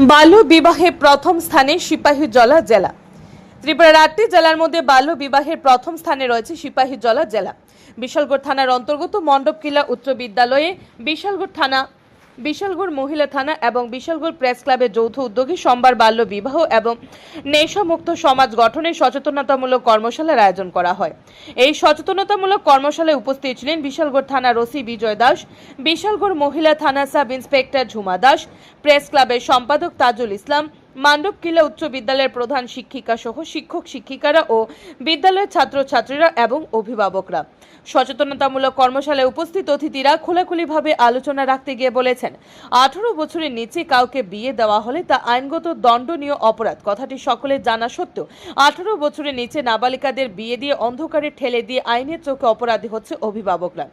বাল্য বিবাহে প্রথম স্থানে সিপাহী জলা। জেলা ত্রিপুরার আটটি জেলার মধ্যে বাল্য বিবাহের প্রথম স্থানে রয়েছে সিপাহী জলা। জেলা বিশালগড় থানার অন্তর্গত মণ্ডপকিলা উচ্চ বিদ্যালয়ে বিশালগড় থানা বিশালগড় মহিলা থানা এবং বিশালগড় প্রেস ক্লাবের যৌথ উদ্যোগে সোমবার বাল্য বিবাহ এবং নেশামুক্ত সমাজ গঠনে সচেতনতামূলক কর্মশালার আয়োজন করা হয়। এই সচেতনতামূলক কর্মশালায় উপস্থিত ছিলেন বিশালগড় থানার ওসি বিজয় দাস, বিশালগড় মহিলা থানা sub inspector Jhuma Das, press ক্লাবের সম্পাদক তাজুল ইসলাম মান্ডবকিলা উচ্চ বিদ্যালয়ের প্রধান শিক্ষিকা সহ শিক্ষক শিক্ষিকারা ও বিদ্যালয়ের ছাত্রছাত্রীরা এবং অভিভাবকরা। সচেতনতামূলক কর্মশালায় উপস্থিত অতিথিরা খোলাখুলিভাবে আলোচনা রাখতে গিয়ে বলেছেন, আঠারো বছরের নিচে কাউকে বিয়ে দেওয়া হলে তা আইনগত দণ্ডনীয় অপরাধ। কথাটি সকলের জানা সত্ত্বেও আঠারো বছরের নিচে নাবালিকাদের বিয়ে দিয়ে অন্ধকারে ঠেলে দিয়ে আইনের চোখে অপরাধী হচ্ছে অভিভাবকরা।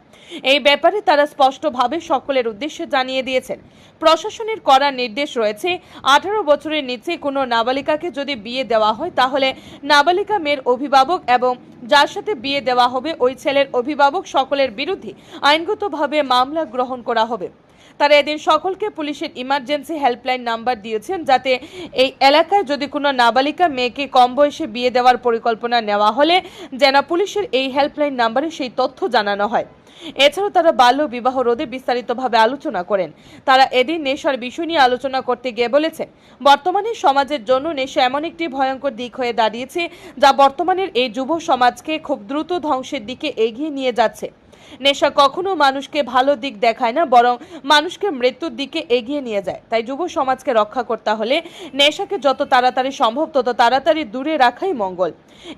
এই ব্যাপারে তারা স্পষ্টভাবে সকলের উদ্দেশ্যে জানিয়ে দিয়েছেন। প্রশাসনের করা নির্দেশ রয়েছে, আঠারো বছরের নিচে কোনো নাবালিকাকে যদি বিয়ে দেওয়া হয়, তাহলে নাবালিকা মেয়ের অভিভাবক এবং যার সাথে বিয়ে দেওয়া হবে, ওই ছেলের অভিভাবক সকলের বিরুদ্ধে আইনগতভাবে মামলা গ্রহণ করা হবে। তারা এদিন সকলকে পুলিশের ইমার্জেন্সি হেল্পলাইন নাম্বার দিয়েছেন যাতে এই এলাকায় যদি কোনো নাবালিকা মেয়েকে কম বয়সে বিয়ে দেওয়ার পরিকল্পনা নেওয়া হলে যেন পুলিশের এই হেল্পলাইন নাম্বারে সেই তথ্য জানানো হয়। এছাড়াও তারা বাল্য বিবাহ রোধে বিস্তারিতভাবে আলোচনা করেন। তারা এদিন নেশার বিষয় নিয়ে আলোচনা করতে গিয়ে বলেছেন বর্তমানে সমাজের জন্য নেশা এমন একটি ভয়ঙ্কর দিক হয়ে দাঁড়িয়েছে যা বর্তমানের এই যুব সমাজকে খুব দ্রুত ধ্বংসের দিকে এগিয়ে নিয়ে যাচ্ছে। নেশা কখনো মানুষকে ভালো দিক দেখায় না, বরং মানুষকে মৃত্যুর দিকে এগিয়ে নিয়ে যায়। তাই যুব সমাজকে রক্ষা করতে হলে নেশাকে যত তাড়াতাড়ি সম্ভব, তত তাড়াতাড়ি দূরে রাখাই মঙ্গল।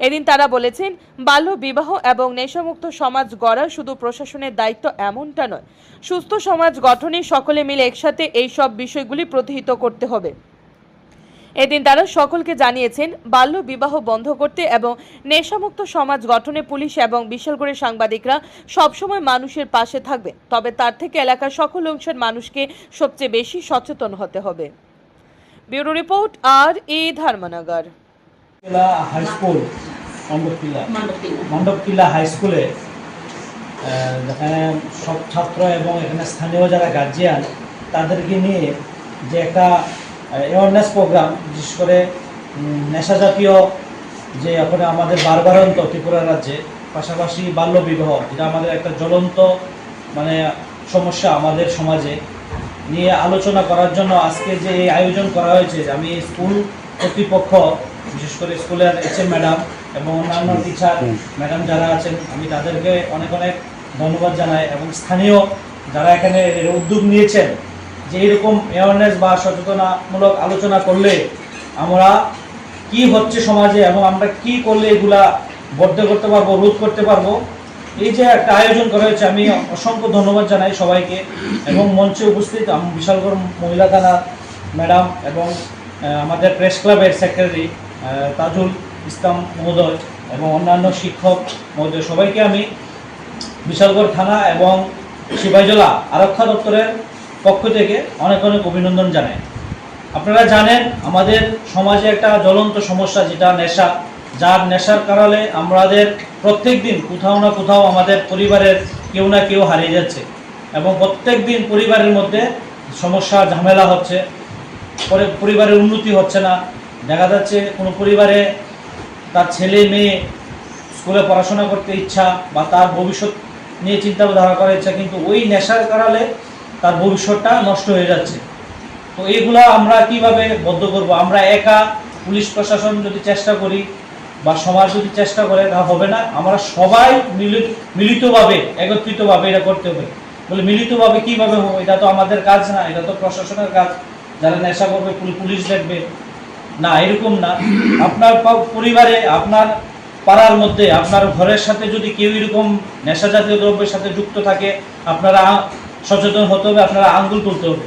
এদিন তারা বলেছেন, বাল্য বিবাহ এবং নেশামুক্ত সমাজ গড়া শুধু প্রশাসনের দায়িত্ব এমনটা নয়। সুস্থ সমাজ গঠনে সকলে মিলে একসাথে এই সব বিষয়গুলি প্রতিহিত করতে হবে। এদিন তারা সকলকে জানিয়েছেন বাল্য বিবাহ বন্ধ করতে এবং নেশামুক্ত সমাজ গঠনে পুলিশ এবং বিশালগড়ের সাংবাদিকরা সবসময় মানুষের পাশে থাকবে। তবে তার থেকে এলাকার সকল অংশের মানুষকে সবচেয়ে বেশি সচেতন হতে হবে। ব্যুরো রিপোর্ট আর এ ধর্মনগর। হাই স্কুল হাই স্কুলে যেখানে সব ছাত্র এবং এখানে স্থানীয় যারা গার্জিয়ান তাদেরকে নিয়ে যে একটা অ্যাওয়ারনেস প্রোগ্রাম বিশেষ করে নেশা জাতীয় যে এখন আমাদের বারবারন্ত ত্রিপুরা রাজ্যে পাশাপাশি বাল্য বিবাহ যেটা আমাদের একটা জ্বলন্ত মানে সমস্যা আমাদের সমাজে নিয়ে আলোচনা করার জন্য আজকে যে এই আয়োজন করা হয়েছে যে আমি স্কুল কর্তৃপক্ষ বিশেষ করে স্কুলের এইচ এম ম্যাডাম এবং অন্যান্য টিচার ম্যাডাম যারা আছেন আমি তাদেরকে অনেক অনেক ধন্যবাদ জানাই এবং স্থানীয় যারা এখানে এর উদ্যোগ নিয়েছেন যে এরকম অ্যাওয়ারনেস বা সচেতনামূলক আলোচনা করলে আমরা কি হচ্ছে সমাজে এবং আমরা কি করলে এগুলা বদ্ধ করতে পারব, রোধ করতে পারব, এই যে একটা আয়োজন করা হয়েছে, আমি অসংখ্য ধন্যবাদ জানাই সবাইকে। এবং মঞ্চে উপস্থিত বিশালগড় মহিলা থানা ম্যাডাম এবং আমাদের প্রেস ক্লাবের সেক্রেটারি তাজুল ইসলাম মহোদয় এবং অন্যান্য শিক্ষক মহোদয় সবাইকে আমি বিশালগড় থানা এবং সিপাহীজলা আরক্ষা দপ্তরের পক্ষ থেকে অনেক অনেক অভিনন্দন জানাই। আপনারা জানেন, আমাদের সমাজে একটা জ্বলন্ত সমস্যা যেটা নেশা। যার নেশার কারণে আমাদের প্রত্যেক দিন কোথাও না কোথাও আমাদের পরিবারের কেউ না কেউ হারিয়ে যাচ্ছে এবং প্রত্যেক দিন পরিবারের মধ্যে সমস্যা, ঝামেলা হচ্ছে। পরে পরিবারের উন্নতি হচ্ছে না। দেখা যাচ্ছে কোনো পরিবারে তার ছেলে, মেয়ে স্কুলে পড়াশোনা করতে ইচ্ছা বা তার ভবিষ্যৎ নিয়ে চিন্তা ধারা করার ইচ্ছা, কিন্তু ওই নেশার কারণে তার ভবিষ্যৎটা নষ্ট হয়ে যাচ্ছে। তো এইগুলা আমরা কীভাবে বদ্ধ করব? আমরা একা পুলিশ প্রশাসন যদি চেষ্টা করি বা সমাজ যদি চেষ্টা করে, তা হবে না। আমরা সবাই মিলিত মিলিতভাবে, একত্রিতভাবে এটা করতে হবে। বলে মিলিতভাবে কীভাবে হবে? এটা তো আমাদের কাজ না, এটা তো প্রশাসনের কাজ। যারা নেশা করবে পুলিশ দেখবে। না, এরকম না। আপনার পরিবারে, আপনার পাড়ার মধ্যে, আপনার ঘরের সাথে যদি কেউ এরকম নেশা জাতীয় দ্রব্যের সাথে যুক্ত থাকে, আপনারা সচেতন হতে হবে আপনারা আঙ্গুল তুলতে হবে।